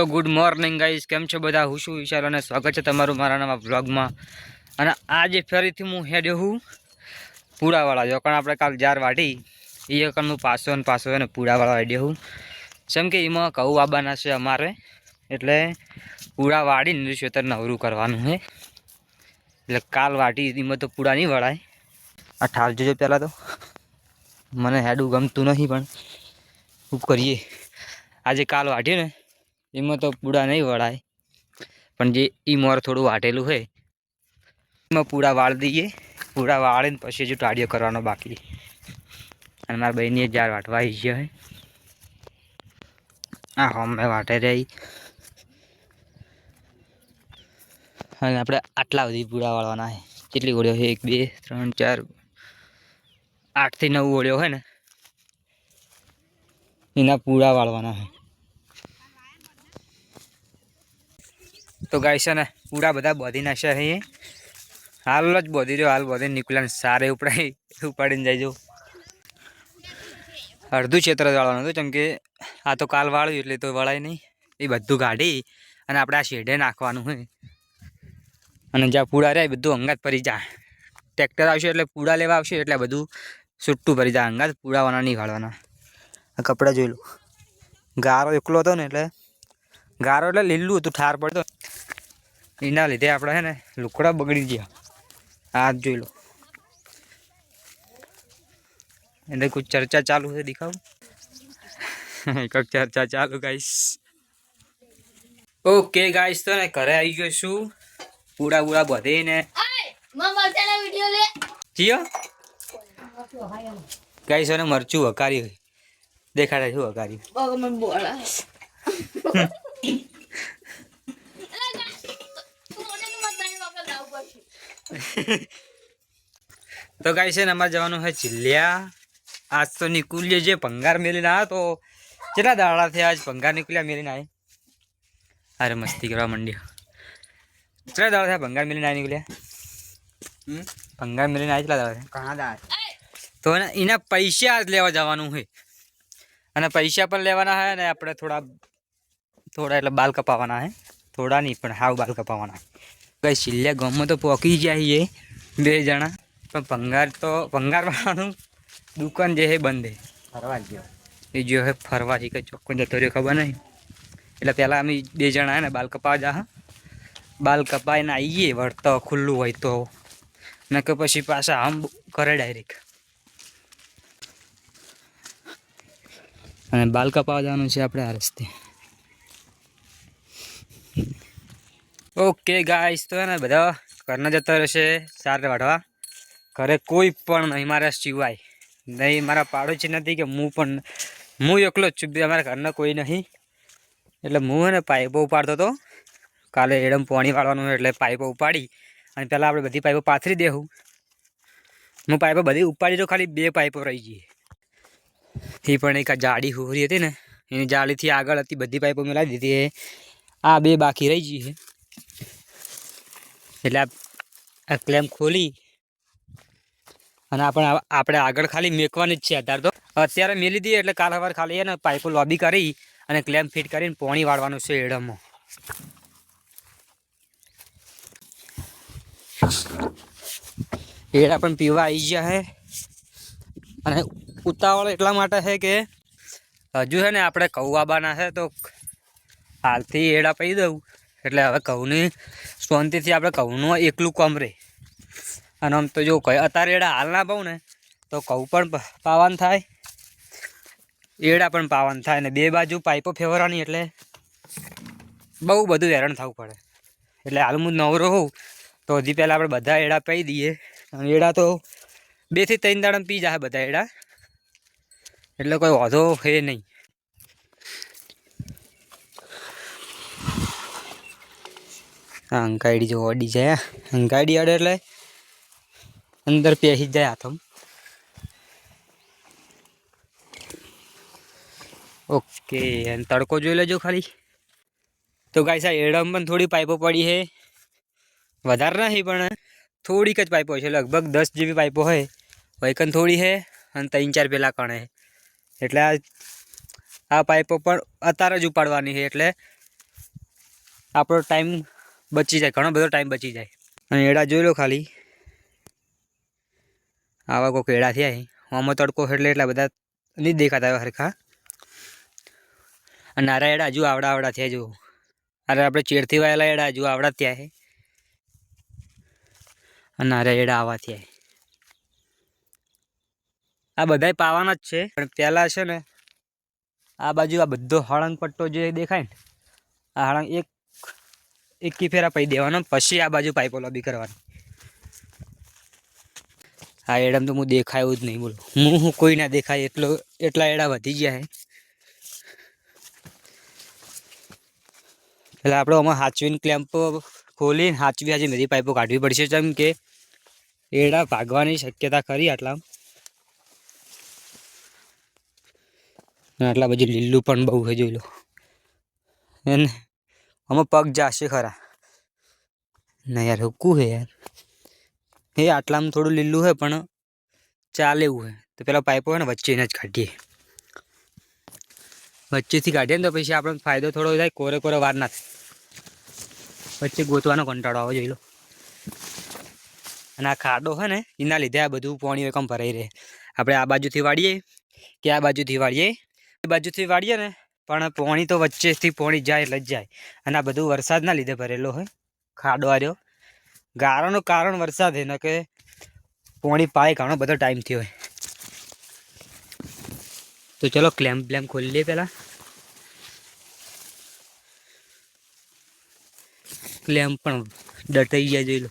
તો good morning guys કેમ છો બધા? હું શું વિશાલ અને સ્વાગત છે તમારું મારા નવા બ્લોગમાં અને આજે ફરીથી હું હેડ્યો હું પૂડાવાળા જોકણ આપણે કાલ જાર વાટી, એ કણ હું પાસો ને પાસો અને પૂડાવાળા હેડ્યો હું. જેમ કે એમાં કહું આબાના છે અમારે. એટલે પૂડા વાળીને ખેતર નવરું કરવાનું છે એટલે કાલ વાટી, એમાં તો પૂળા નહીં વળાય. આ ઠાર જોજો પહેલાં તો. મને હેડું ગમતું નથી પણ. શું કરીએ. આજે કાલ વાટ્યું ને એમાં તો પૂડા નહીં વળાય. પણ જે ઈ મોર થોડું વાટેલું હોય, એમાં પૂડા વાળ દઈએ. પૂડા વાળીને પછી હજુ ટાળીઓ કરવાનો બાકી. અને મારા બહેનીએ જાર વાટવા આવી હોય આ હોમે વાટે રહી. અને આપણે આટલા બધી પૂડા વાળવાના છે કેટલી ઓળ્યો છે એક, બે, ત્રણ, ચાર, આઠથી નવ ઓળ્યો હોય ને. એના પૂડા વાળવાના છે તો ગાય છે ને પૂરા બધા બોધી નાખ્યા છે. હાલ જ બોધી રહ્યો, હાલ બોધી નીકળ્યા સારે ઉપડાઈ, ઉપાડીને જાય અડધું ક્ષેત્ર વાળવાનું હતું કેમ કે આ તો કાલ વાળ્યું એટલે તો વળાય નહીં. એ બધું કાઢી અને આપણે આ શેઢે નાખવાનું હોય અને જ્યાં પૂડા રહ્યા એ બધું અંગાત પરી જાય ટ્રેક્ટર આવશે એટલે પૂડા લેવા આવશે એટલે બધું છૂટું પડી જાય અંગાત પૂડાવાના નહીં કાઢવાના આ કપડાં જોઈ લો. ગારો એકલો હતો ને એટલે, ગારો એટલે લીલું હતું, ઠાર પડતો. એના લીધે આપણે છે ને લુકડા બગડી ગયા. આ જ જોઈ લો. એટલે કોઈ ચર્ચા ચાલુ છે દેખાવ? એક ચર્ચા ચાલુ ગાઈસ. ઓકે ગાઈસ તો ને ઘરે આવી ગયો છું. પૂડા બુડા બધીને. જીયો ગાઈસ અને મરચું હકારી દેખાડે શું હકારી તો ગાઈ છે ને અમારે જવાનું છે ચીલ્યા આજ તો નીકળીએ જે ભંગાર મેલીને આવ્યો તો. કેટલા દાડા થયા આજ ભંગાર નીકળ્યા મેલીને આવે અરે મસ્તી કરવા માંડ્યો કેટલા દાડા થયા ભંગાર મેલીને આવી નીકળ્યા? ભંગાર મેલીને આવી કેટલા દાડા થયા? ઘણા દાડા તો એને પૈસા જ લેવા જવાનું હોય અને પૈસા પણ લેવાના હોય અને આપણે થોડા થોડા એટલે બાલ કપાવવાના હે થોડા નહીં પણ હાવ બાલ કપાવવાના કઈ છેલ્લા ગામમાં તો પહોંચી જાય બે જણા. પણ ભંગાર તો ભંગાર વાળાનું દુકાન જે છે બંધ છે ફરવા ગયો. એ જો હે ફરવાથી કઈ ચોખ્ખો જતો રહ્યો ખબર નહીં. એટલે પહેલાં અમે બે જણા ને બાલ કપાવા જા બાલ કપાઈને આવીએ વળતો ખુલ્લું હોય તો. ને કે પછી પાછા આમ કરે ડાયરેક્ટ અને બાલ કપાવા જવાનું છે આપણે આ રસ્તે. ઓકે ગાઈસ તો ને બધા ઘરના જતા રહેશે સાર વાઢવા. ઘરે કોઈ પણ નહીં, મારા સિવાય. નહીં, મારા પાડોશી નથી કે હું પણ હું એકલો જ છું અમારા ઘરના કોઈ નહીં. એટલે હું ને પાઇપો ઉપાડતો હતો. કાલે એડમ પાણી વાળવાનું એટલે પાઇપો ઉપાડી અને પહેલાં આપણે બધી પાઇપો પાથરી દેવું હું પાઇપો બધી ઉપાડી તો ખાલી બે પાઇપો રહી ગઈ. એ પણ એક જાડી હોરી હતી ને, એની જાળીથી આગળ હતી, બધી પાઇપો મેલાવી દીધી આ બે બાકી રહી ગઈ છે. એટલે આ- ક્લેમ ખોલી અને આપણે આપણે આગળ ખાલી મેકવાની જ છે અત્યારે તો. અત્યારે મેલી દઈએ એટલે કાલ સવારે ખાલી એને પાઇપો લોબી કરી અને ક્લેમ ફિટ કરીને પોણી વાળવાનું છે એડમમાં એડા પણ પીવા આવી ગયા છે અને ઉતાવળ એટલા માટે છે કે હજુ છે ને આપણે કૌવાબાના છે તો હાલથી એડા પી દઉં. એટલે હવે ઘઉંની શાંતિથી આપણે ઘઉંનું એકલું કોમ રહે. અને આમ તો જો કહે અત્યારે એડા હાલ ના પાઉં ને, તો ઘઉં પણ પાવન થાય. એડા પણ પાવન થાય ને, બે બાજુ પાઇપો ફેવરવાની એટલે બહુ બધું હેરાન થવું પડે. એટલે હાલ હું નવરો હોઉં, તો હજી પહેલાં આપણે બધા એડા પી દઈએ. અને એડા તો બેથી ત્રણ દાડા પી જાય બધા એડા. એટલે કોઈ વાંધો છે નહીં. આ અંકાઈડી જો અડી જાય અંકાઈડી અડે એટલે અંદર જ જાય હાથમ. ઓકે, અને તડકો જોઈ લેજો ખાલી. તો ગાય સાહેબ એડમ પણ થોડી પાઇપો પડી છે. વધારે નહીં, પણ થોડીક જ પાઇપો છે. લગભગ દસ જેવી પાઇપો હોય વૈકન થોડી છે અને ત્રણ ચાર પેલા કણે એટલે આ આ પાઇપો પણ અત્યારે જ ઉપાડવાની છે, એટલે આપણો ટાઈમ બચી જાય, ઘણો બધો ટાઈમ બચી જાય. અને એડા જોઈ લો ખાલી. આવા કોઈક એડા થયા આમાં તડકો એટલે એટલા બધા નહીં દેખાતા હરખા. અને નારા એડા હજુ આવડા આવડા થયા જો અરે આપણે ચેડથી વાયેલા એડા હજુ આવડા થયા છે. અને નારા એડા આવા થયા આ બધાય પાવાના જ છે, પણ પહેલાં છે ને, આ બાજુ આ બધો હળંગ પટ્ટો જે દેખાય ને, આ હળંગ એક એક ફેરા પૈ દેવાનો પછી આ બાજુ પાઇપો લોબી કરવાની. આ એડામ તો હું દેખાયું જ નહીં, બોલો. હું હું કોઈ ના દેખાય, એટલો એટલા એડા વધી ગયા હે. એટલે આપણે આમાં હાચવીને ક્લેમ્પ ખોલીને હાચવી હાચી બધી પાઇપો કાઢવી પડશે, જેમ કે એડા ભાગવાની શક્યતા ખરી આટલા આટલા બધું લીલું પણ બહુ છે જોઈ લો. એને આમાં પગ જાશે ખરા. ના યાર, હુકું છે યાર. એ આટલામાં થોડું લીલું છે પણ ચાલે એવું હે. તો પેલા પાઇપો હોય ને વચ્ચે એને જ કાઢીએ. વચ્ચેથી કાઢીએ ને તો પછી આપણને ફાયદો થોડો થાય, કોરે કોરે વાર ના થાય. વચ્ચે ગોતવાનો કંટાળો આવે, જોઈ લો. અને આ ખાડો છે ને, એના લીધે આ બધું પાણી એકમ ભરાઈ રહે. આપણે આ બાજુથી વાળીએ, કે આ બાજુથી વાળીએ? એ બાજુથી વાળીએ ને પણ પોણી તો વચ્ચેથી પોણી જાય એટલે જ જાય. અને આ બધું વરસાદના લીધે ભરેલો હોય. ખાડો આર્યો. ગારાનું કારણ વરસાદ એનો કે પોણી પાય ઘણો બધો ટાઈમ થયો હોય. તો ચલો ક્લેમ્પ બ્લેમ ખોલી લઈએ પહેલાં. ક્લેમ્પ પણ ડટાઈ ગયા જોઈ લો.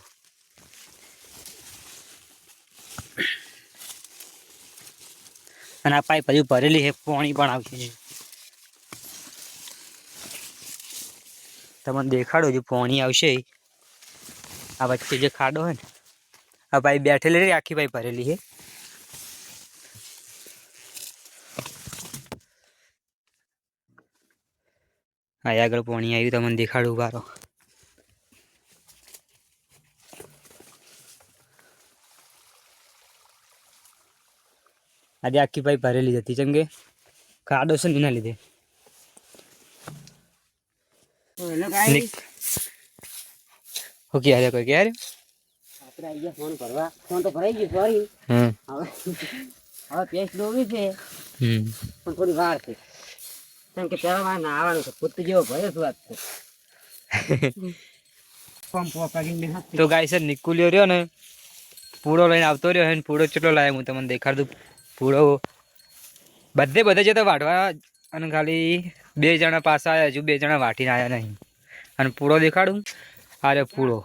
અને આ પાઇપ હજુ ભરેલી છે, પોણી પણ આવશે. તમને દેખાડો જે પોણી આવશે. આ વચ્ચે જે ખાડો હોય ને, આ ભાઈ બેઠેલી રહી, આખી ભાઈ ભરેલી છે. આ આગળ પોણી આવ્યું તમને દેખાડું બારો આજે આખી ભાઈ ભરેલી હતી જેમ કે ખાડો છે ને એના લીધે. નિક- ઓકે હારે કોઈ ક્યારે આપણે આઈ ગયા ફોન ભરવા ફોન તો ભરાઈ ગયો સોરી હમ હવે પેસ્ટ દોવી છે હમ પણ થોડી વાર છે કેમ કે પહેલા વાર નાવાનું છે પુત્ત જેવો ભયો શું વાત છે તો ગાઈસ નિકુલ્યો રહ્યો ને પૂળો લઈને આવતો રહ્યો હે પૂળો કેટલો લાવ્યો હું તમને દેખાડું પૂળો બધે બધે જતો વાઢવા અને ખાલી બે જણા પાછા આવ્યા હજુ બે જણા વાટીને આવ્યા નહીં. અને પૂળો દેખાડું અરે પૂળો.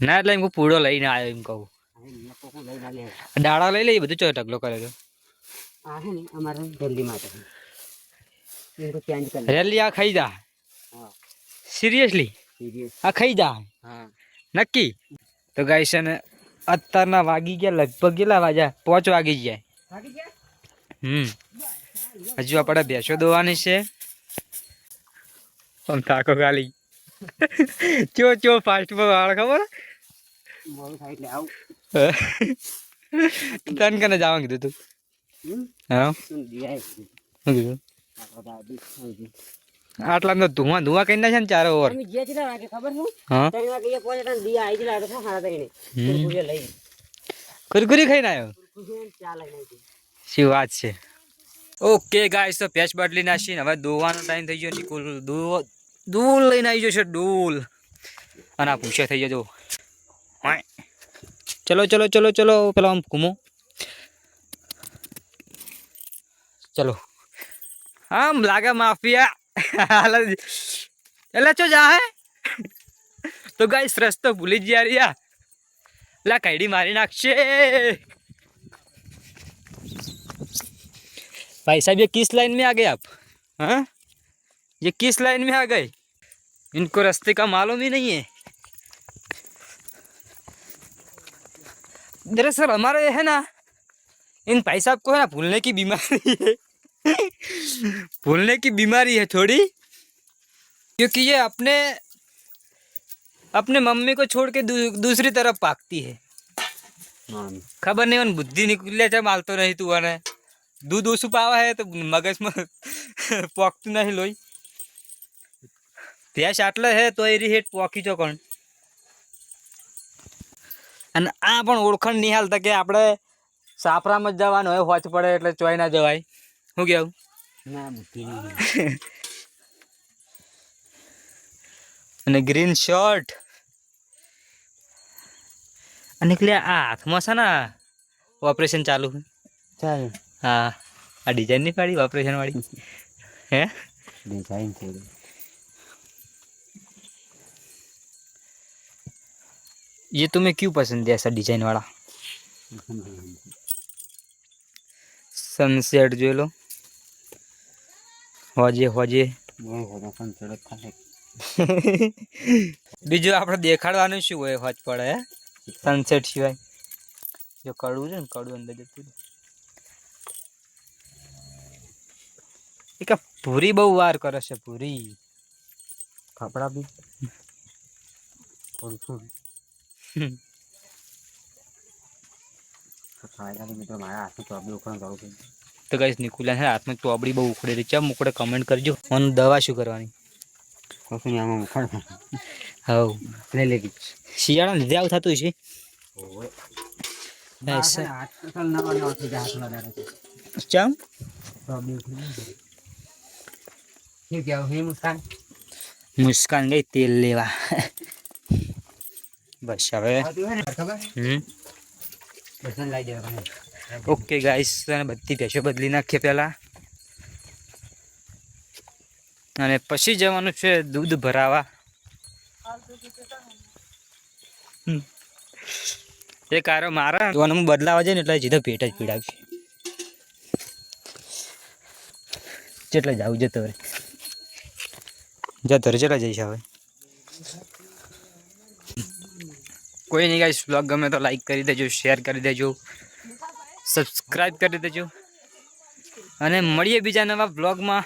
ના એટલે એમ પૂળો લઈને આવ્યો એમ કહું. ડાળા લઈ લઈ બધું ચો ઢગલો કર્યો રેલી આ ખાઈ જા. સિરિયસલી આ ખાઈ જા. હા નક્કી? તો ગાઈ છે ને અત્યારના વાગી ગયા લગભગ કેટલા વાગ્યા? પાંચ વાગી ગયા? હમ. હજુ આપણે ભેંસો દોવાની છે. આમ તાકો ખાલી. ચો ચો ફાસ્ટમાં વાળ ખબર? તને કને જવાનું કીધું તું? હા? શું છે. કીધું. આટલા તો ધુવા ધુવા કઈ નાખે ને ચારો ઓર. અમે ગયા કેટલા વાગે ખબર છે હા? ત્રણ વાગે એક વાગે તને દિયા આવી ગયેલા હતા સાડા ત્રણે હમ. કુરકુરિયા કુરકુરી ખાઈને આવ્યો? ચા લઈને શું વાત છે? ઓકે ગાઈસ તો પેચ બદલી નાખીને હવે દોવાનો ટાઈમ થઈ ગયો નિકુલ દો દૂલ લઈને આવી જશે ડૂલ અને આ પૂછે થઈ જજો. ચલો ચલો ચલો ચલો, પેલા આમ ઘૂમો. ચલો. આમ લાગે માફિયા. એટલે ચો જા હે? તો ગાઈસ રસ્તો ભૂલી જ ગયા રહ્યા. લા, કઈડી મારી નાખશે. भाई साहब ये किस लाइन में आ गए आप? हाँ? ये किस लाइन में आ गए? इनको रास्ते का मालूम ही नहीं है। दरअसल हमारे है ना इन भाई साहब को है ना भूलने की बीमारी है। भूलने की बीमारी है थोड़ी क्योंकि ये अपने अपने मम्मी को छोड़ के दू, दूसरी तरफ़ पाकती है। हाँ। खबर नहीं बुद्धि निकल चाहे मालतो नहीं तू है। દૂધ ઓછું પાવા હે તો મગજમાં પોકતું નહીં લોહી. ભેંસ આટલે હે તો એ હેઠ પોકી છો કોણ. અને આ પણ ઓળખાણ નહીં હાલતા કે આપણે સાપરામાં જ જવાનું હોય હોચ પડે એટલે ચોઈ ના જવાય. શું કેવું? અને ગ્રીન શર્ટ અને એટલે આ હાથમાં છે ને ઓપરેશન ચાલુ. ચાલ. હા આ ડિઝાઇન નહીં પાડી ઓપરેશન વાળી હે ડિઝાઇન થઈ ગઈ ये तुम्हें क्यों पसंद है ऐसा डिजाइन वाला સનસેટ જોઈ લો હોજે હોજે બહુ બધો પણ ચડક થાય બીજું આપણે દેખાડવાનું શું હોય હોજ પડે હે સનસેટ સિવાય જો કડવું છે ને કડવું અંદર જતું એક પૂરી બહુ વાર કરે છે પૂરી. કપડા બી. તો છું તો કઈ નિકુલા હે હાથમાં ચોબડી બહુ ઉખડે રહી ચમ ઉખડે કમેન્ટ કરજો. અને દવા શું કરવાની? હવ. લઈ લેવી શિયાળા લીધે આવું થતું છે. છે ચમ તો બી ઉખડી નહીં જાય. શું કહેવું હે મુસ્કાન મુસ્કાન ગઈ તેલ લેવા બસ હવે ઓકે ગાઈસ બધી ભેંસો બદલી નાખીએ પહેલા અને પછી જવાનું છે દૂધ ભરાવા હમ. એ કારો મારા જોવાનું હું બદલાવા જાય ને એટલે જીધો પેટ જ પીડાવશે જેટલે જવું જતો રે જતો ધરજેલા જઈશ હવે. કોઈ નહીં ગાઈશ બ્લોગ ગમે તો લાઈક કરી દેજો શેર કરી દેજો સબસ્ક્રાઈબ કરી દેજો. અને મળીએ બીજા નવા બ્લોગમાં